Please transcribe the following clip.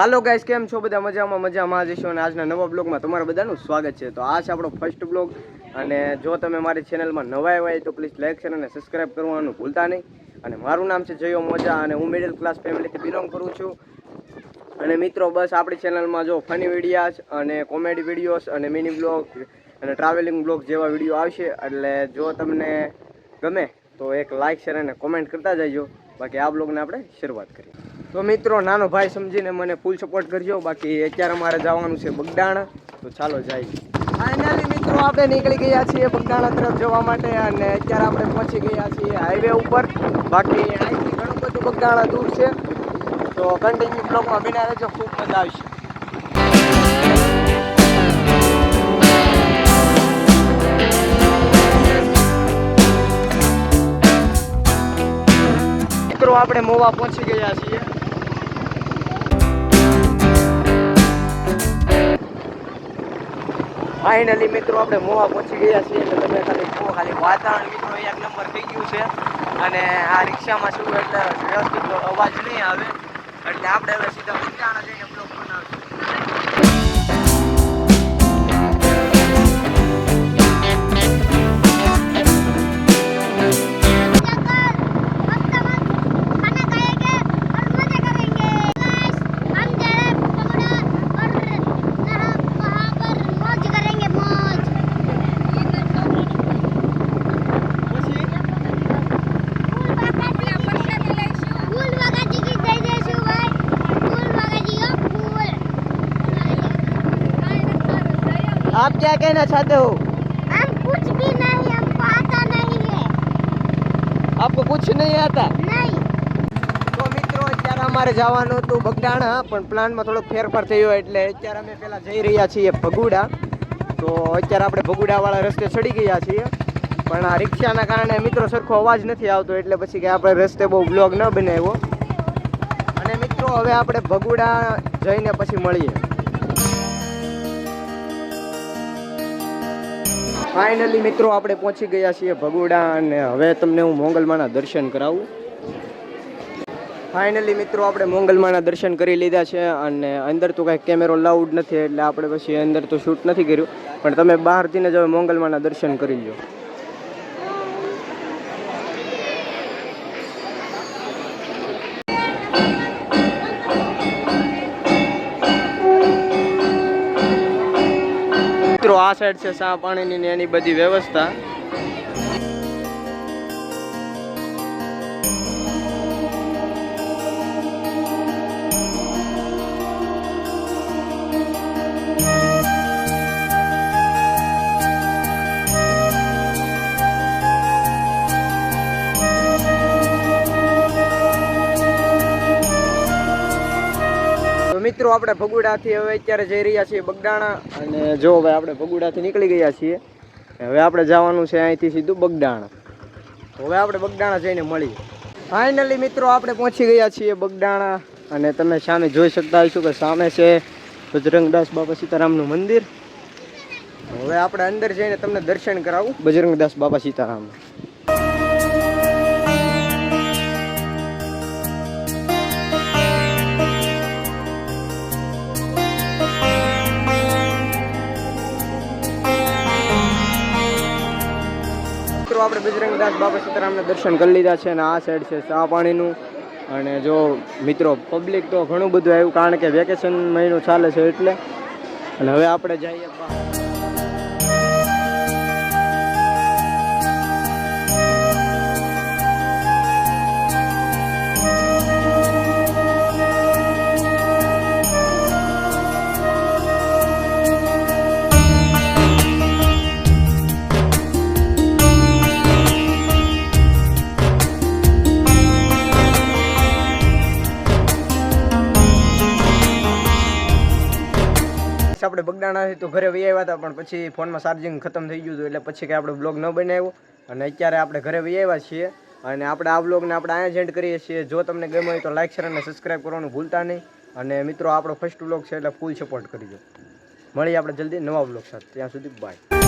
હાલો guys કેમ છો બધા? મજામાં મજામાં. જશો અને આજના નવા બ્લોગમાં તમારા બધાનું સ્વાગત છે. તો આ છે આપણો ફર્સ્ટ બ્લોગ અને જો તમે મારી ચેનલમાં નવા હોય તો પ્લીઝ લાઈક શેર અને સબસ્ક્રાઈબ કરવાનું ભૂલતા નહીં. અને મારું નામ છે જયો મોજા અને હું મિડલ ક્લાસ ફેમિલીથી બિલોંગ કરું છું. અને મિત્રો, બસ આપણી ચેનલમાં જો ફની વિડીયાઝ અને કોમેડી વિડીયોઝ અને મિની બ્લોગ અને ટ્રાવેલિંગ બ્લોગ જેવા વીડિયો આવશે. એટલે જો તમને ગમે તો એક લાઈક શેર અને કોમેન્ટ કરતા જજો. બાકી આ બ્લોગને આપણે શરૂઆત કરીએ. તો મિત્રો, નાનો ભાઈ સમજીને મને ફૂલ સપોર્ટ કરજો. બાકી અત્યારે અમારે જવાનું છે બગડાણા તો ચાલો જાય. ફાઇનલી મિત્રો, આપણે નીકળી ગયા છીએ બગડાણા તરફ જવા માટે અને અત્યારે આપણે પહોંચી ગયા છીએ હાઈવે ઉપર. બાકી અહીંથી ઘણું બધું બગડાણા દૂર છે. તો કન્ટિન્યુ બ્લોકમાં બિના રહેજો. ખૂબ મજા આવશે. મિત્રો, આપણે મોવા પહોંચી ગયા છીએ. ફાઇનલી મિત્રો આપણે મોવા પહોંચી ગયા છીએ એટલે તમે ખાલી જુઓ, ખાલી વાતાવરણ મિત્રો, એક નંબર થઈ ગયું છે. અને આ રિક્ષામાં શું એટલે વ્યવસ્થિત અવાજ નહીં આવે. એટલે આપણે હવે સીધા ઉંચાણા જઈને આપ क्या कहना चाहते हो हम कुछ भी नहीं हमको आता नहीं है आपको कुछ नहीं आता नहीं તો મિત્રો અત્યારે અમારે જવાનું હતું બગડાણા પણ પ્લાનમાં થોડોક ફેરફાર થયો એટલે અત્યારે અમે પહેલા જઈ રહ્યા છીએ ભગુડા તો અત્યારે આપણે ભગુડાવાળા રસ્તે ચડી ગયા છીએ પણ આ રિક્ષાના કારણે મિત્રો સરખો અવાજ નથી આવતો એટલે પછી કે આપણે રસ્તે બહુ બ્લોગ ન બનાવ્યો અને મિત્રો હવે આપણે ભગુડા જઈને પછી મળીએ ફાઇનલી મિત્રો, આપણે પહોંચી ગયા છીએ ભગુડા અને હવે તમને હું મોંગલમાના દર્શન કરાવું. ફાઇનલી મિત્રો, આપણે મોંગલમાના દર્શન કરી લીધા છે અને અંદર તો કાંઈ કેમેરો લાઉડ નથી, એટલે આપણે પછી અંદર તો શૂટ નથી કર્યું. પણ તમે બહારથી જ હવે મોંગલમાના દર્શન કરી લો સાઈડ છે ચા પાણીની ને એની બધી વ્યવસ્થા. મિત્રો, આપણે ભગુડાથી હવે અત્યારે જઈ રહ્યા છીએ બગડાણા અને જો હવે આપણે ભગુડાથી નીકળી ગયા છીએ, હવે આપણે જવાનું છે અહીંથી સીધું બગડાણા હવે આપણે બગડાણા જઈને મળીએ. ફાઇનલી મિત્રો, આપણે પહોંચી ગયા છીએ બગડાણા અને તમે સામે જોઈ શકતા હશો કે સામે છે બજરંગદાસ બાપા સીતારામનું મંદિર. હવે આપણે અંદર જઈને તમને દર્શન કરાવું. બજરંગદાસ બાપા સીતારામનું આપણે બજરંગદાસ બાબા સીતારામને દર્શન કરી લીધા છે અને આ સાઈડ છે ચા પાણીનું. અને જો મિત્રો પબ્લિક તો ઘણું બધું આવ્યું કારણ કે વેકેશન મહિનો ચાલે છે એટલે. અને હવે આપણે જઈએ આપણે બગડાણાથી તો ઘરે વહી આવ્યા હતા, પણ પછી ફોનમાં ચાર્જિંગ ખતમ થઈ ગયું હતું, એટલે પછી કંઈ આપણે બ્લોગ ન બનાવ્યો. અને અત્યારે આપણે ઘરે વહી આવ્યા છીએ. અને આપણે આ બ્લોગને આપણે અહીંયા જ કરીએ છીએ. જો તમને ગમે હોય તો લાઇક શેર અને સબસ્ક્રાઈબ કરવાનું ભૂલતા નહીં. અને મિત્રો, આપણો ફર્સ્ટ બ્લોગ છે એટલે ફૂલ સપોર્ટ કરજો મળીએ આપણે જલ્દી નવા બ્લોગ સાથે. ત્યાં સુધી બાય